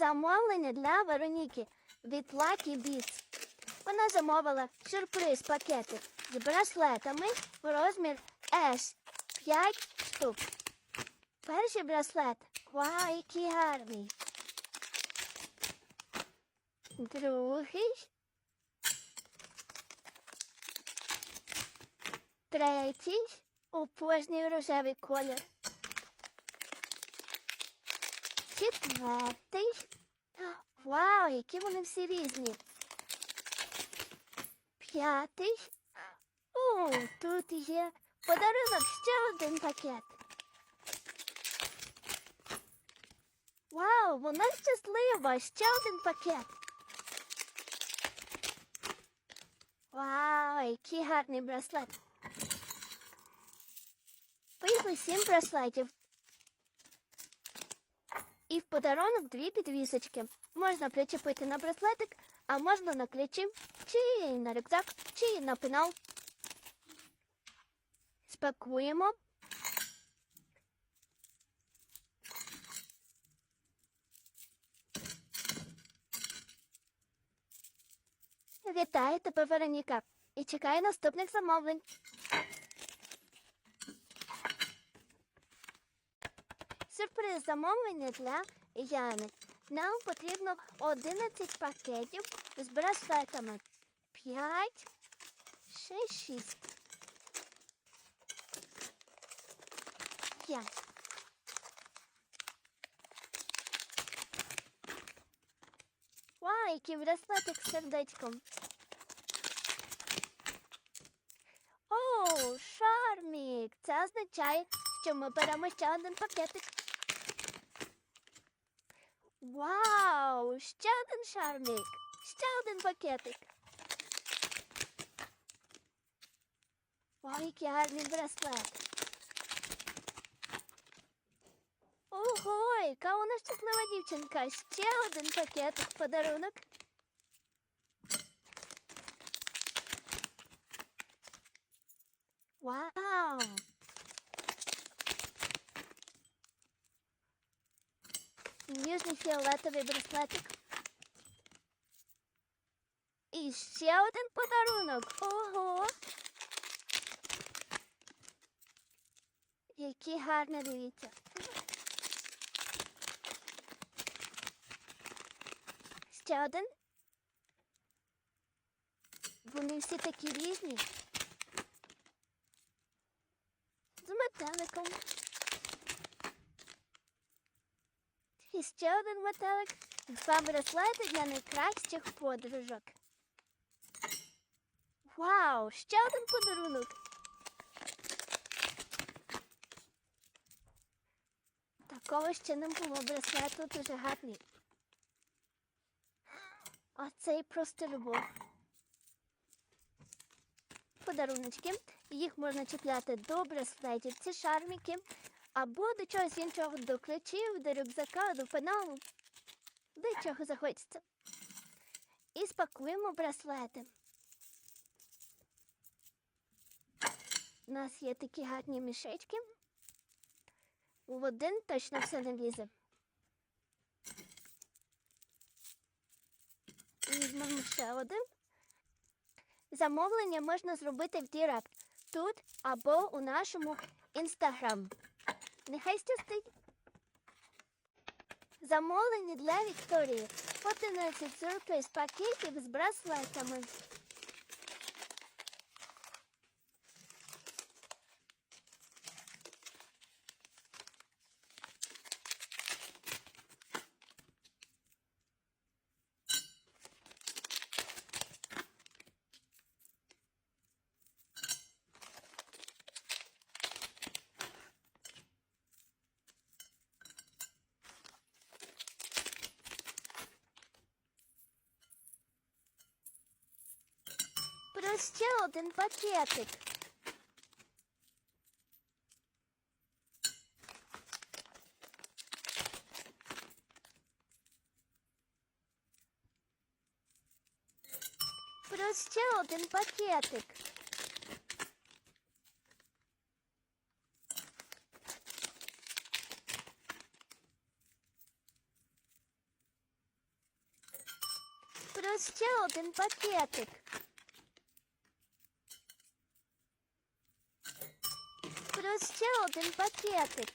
Замовлення для Вероніки від Lucky Beats. Вона замовила сюрприз пакети з браслетами в розмір S 5 штук. Перший браслет. Вау, який гарний. Другий. Третій. Опожній рожевий колір. Четвертий. Вау, які вони всі різні. П'ятий. О, тут є подарунок ще один пакет. Вау, вона щаслива, ще один пакет. Вау, який гарний браслет. Вийшло сім браслетів. І в подарунок дві підвісочки. Можна причепити на браслетик, а можна на ключі, чи на рюкзак, чи на пенал. Спакуємо. Вітаю тебе, Вероніка, і чекаю наступних замовлень. Сюрприз замовлення для Яни. Нам потрібно 11 пакетів з браслетами. 5, 6, 6. 5. Вау, який браслетик з сердечком. О, шармік! Це означає, що ми беремо ще один пакетик. Вау! Ще один шармік! Ще один пакетик. Вау, який гарний браслет. Ого, яка вона щаслива дівчинка. Ще один пакетик подарунок. Вау! Ніжний фіолетовий браслетик. І ще один подарунок. Ого! Який гарний, дивіться. Ще один. Вони всі такі різні. З метеликом. І ще один метелик. Два браслети для найкращих подружок. Вау! Ще один подарунок. Такого ще не було браслету дуже гарний. А цей просто любов. Подаруночки. Їх можна чіпляти до браслетів. Це шарміки. Або до чогось іншого, до ключів, до рюкзака, до пеналу. До чого захочеться. І спакуємо браслети. У нас є такі гарні мішечки. В один точно все не влізе. Візьмемо ще один. Замовлення можна зробити в Дірект тут або у нашому інстаграм. Нехай щастить. Замовлення для Вікторії. 11 сюрприз пакетів з браслетами. Плюс ще один пакетик. Плюс ще один пакетик. Плюс ще один пакетик. Ще один пакетик.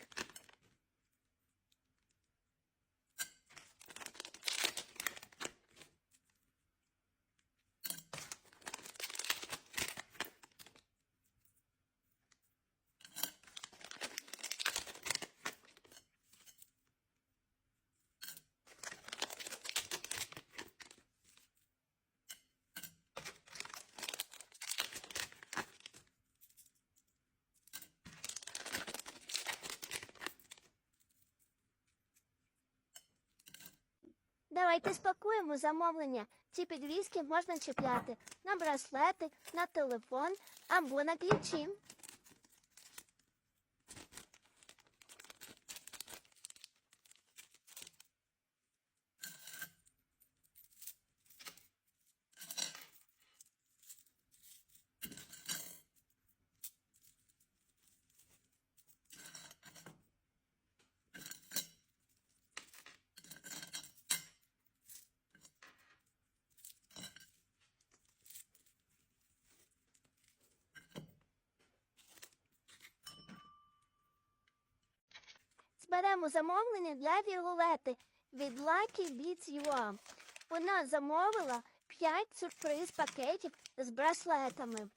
Давайте спакуємо замовлення. Ці підвіски можна чіпляти на браслети, на телефон або на ключі. Зберемо замовлення для Віолети від Lucky Beats UA. Вона замовила 5 сюрприз пакетів з браслетами.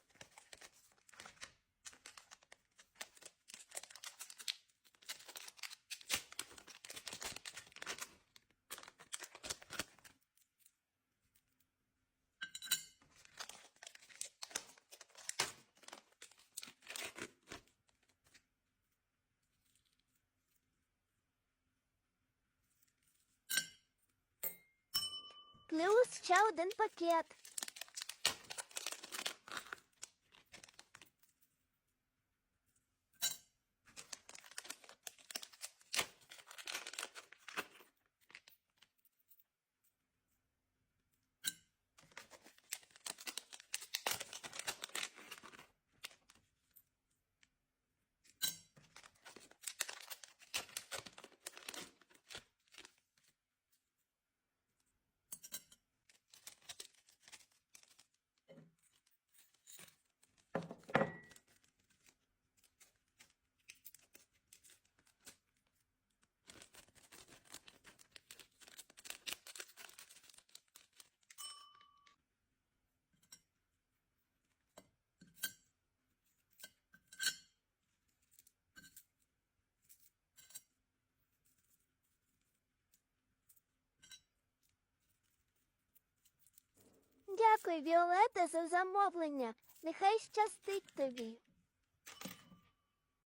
Ще один пакет. Дякую, Віолета, за замовлення. Нехай щастить тобі.